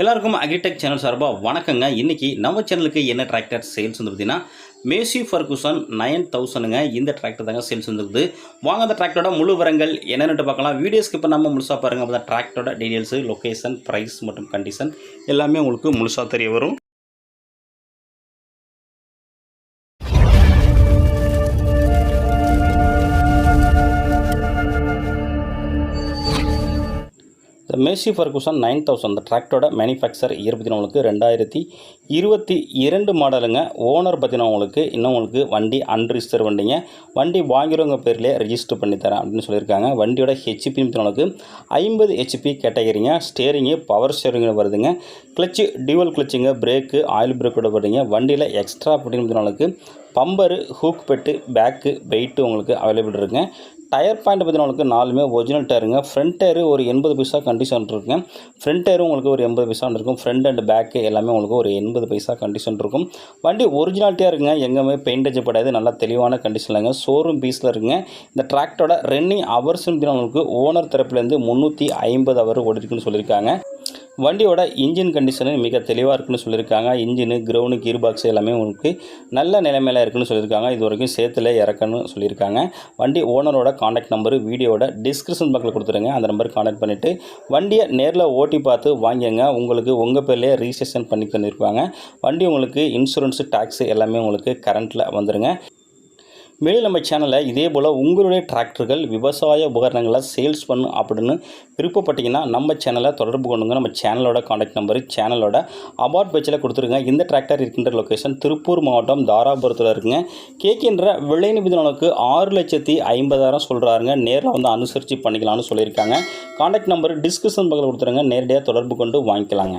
எல்லாருக்கும் agritech channel சார்பாக வணக்கங்க. இன்றைக்கி நம்ம சேனலுக்கு என்ன டிராக்டர் சேல்ஸ் வந்து பார்த்தீங்கன்னா மேசி ஃபர்குசன் நைன் தௌசண்ட்ங்க இந்த டிராக்டர் தாங்க சேல்ஸ் வந்துருக்குது வாங்க அந்த டிராக்டரோட முழு விவரங்கள் என்னென்னு பார்க்கலாம். வீடியோஸ்க்கு இப்போ நம்ம முழுசாக பாருங்கள் அப்போ டிராக்டரோட டீடைல்ஸு லொக்கேஷன் ப்ரைஸ் மற்றும் கண்டிஷன் எல்லாமே உங்களுக்கு முழுசாக தெரிய வரும். இந்த மேசி ஃபர்குசன் நைன் தௌசண்ட் இந்த டிராக்டரோட மேனுஃபேக்சர் இயர் பற்றின உங்களுக்கு ரெண்டாயிரத்தி இருபத்தி இரண்டு மாடலுங்க ஓனர் பற்றின உங்களுக்கு இன்னும் உங்களுக்கு வண்டி அன்ரிஜிஸ்டர் வண்டிங்க. வண்டி வாங்கிறவங்க பேர்லேயே ரெஜிஸ்டர் பண்ணி தரேன் அப்படின்னு சொல்லியிருக்காங்க. வண்டியோட ஹெச்பி உங்களுக்கு ஐம்பது ஹெச்பி கேட்டகரிங்க ஸ்டேரிங்கு பவர் ஸ்டேரிங்கில் வருதுங்க. கிளச்சு டியூவல் கிளச்சுங்க பிரேக்கு ஆயில் பிரேக்கோட வருதுங்க. வண்டியில் எக்ஸ்ட்ரா அப்படின்னு உங்களுக்கு bumper hook bed bag weight உங்களுக்கு அவைலபிள் இருக்குங்க. டயர் பாயிண்ட் பார்த்தீங்கன்னா உங்களுக்கு நாலுமே ஒரிஜினல் டயருங்க ஃப்ரண்ட் டயரு ஒரு எண்பது பைசா கண்டிஷன் இருக்குங்க. ஃப்ரண்ட் டயரும் உங்களுக்கு ஒரு எண்பது பைசா இருக்கும். ஃப்ரண்ட் அண்ட் பேக்கு எல்லாமே உங்களுக்கு ஒரு எண்பது பைசா கண்டிஷன் இருக்கும். வண்டி ஒரிஜினாலிட்டியாக இருக்குங்க எங்கேயுமே பெயிண்ட் அடிச்சப்படாது நல்லா தெளிவான கண்டிஷனில்ங்க ஷோரூம் பீஸில் இருக்குங்க. இந்த டிராக்டரோட ரன்னிங் ஹவர்ஸ் உங்களுக்கு ஓனர் தரப்புலேருந்து முந்நூற்றி ஐம்பது ஹவர் ஓடிருக்குன்னு சொல்லியிருக்காங்க. வண்டியோட இன்ஜின் கண்டிஷனு மிக தெளிவாக இருக்குன்னு சொல்லியிருக்காங்க. இன்ஜினு கிரவுண்டு கீர் பாக்ஸ் எல்லாமே உங்களுக்கு நல்ல நிலைமையில இருக்குன்னு சொல்லியிருக்காங்க. இது வரைக்கும் சேத்துல இறக்கன்னு சொல்லியிருக்காங்க. வண்டி ஓனரோட காண்டாக்ட் நம்பரு வீடியோட டிஸ்கிரிப்ஷன் பக்கத்தில் கொடுத்துருங்க. அந்த நம்பருக்கு காண்டாக்ட் பண்ணிவிட்டு வண்டியை நேரில் ஓட்டி பார்த்து வாங்கிங்க உங்களுக்கு உங்கள் பேர்லேயே ரிஜிஸ்ட்ரேஷன் பண்ணி பண்ணியிருப்பாங்க வண்டி உங்களுக்கு இன்சூரன்ஸு டேக்ஸு எல்லாமே உங்களுக்கு கரண்ட்டில் வந்துடுங்க மேலும் நம்ம சேனலை இதே போல் உங்களுடைய டிராக்டர்கள் விவசாய உபகரணங்களை சேல்ஸ் பண்ணும் அப்படின்னு விருப்பப்பட்டீங்கன்னா நம்ம சேனலை தொடர்பு கொண்டுங்க. நம்ம சேனலோட காண்டாக்ட் நம்பர் சேனலோட அபார்ட் பேஜில் கொடுத்துருங்க. இந்த டிராக்டர் இருக்கின்ற லொக்கேஷன் திருப்பூர் மாவட்டம் தாராபுரத்தில் இருக்குங்க. கேட்கின்ற விலை நிபுணனுக்கு ஆறு லட்சத்தி ஐம்பதாயிரம் சொல்கிறாருங்க நேரில் வந்து அனுசரித்து பண்ணிக்கலாம்னு சொல்லியிருக்காங்க. காண்டாக்ட் நம்பர் டிஸ்கிரிப்ஷன் பக்கத்தில் கொடுத்துருங்க. நேரடியாக தொடர்பு கொண்டு வாங்கிக்கலாங்க.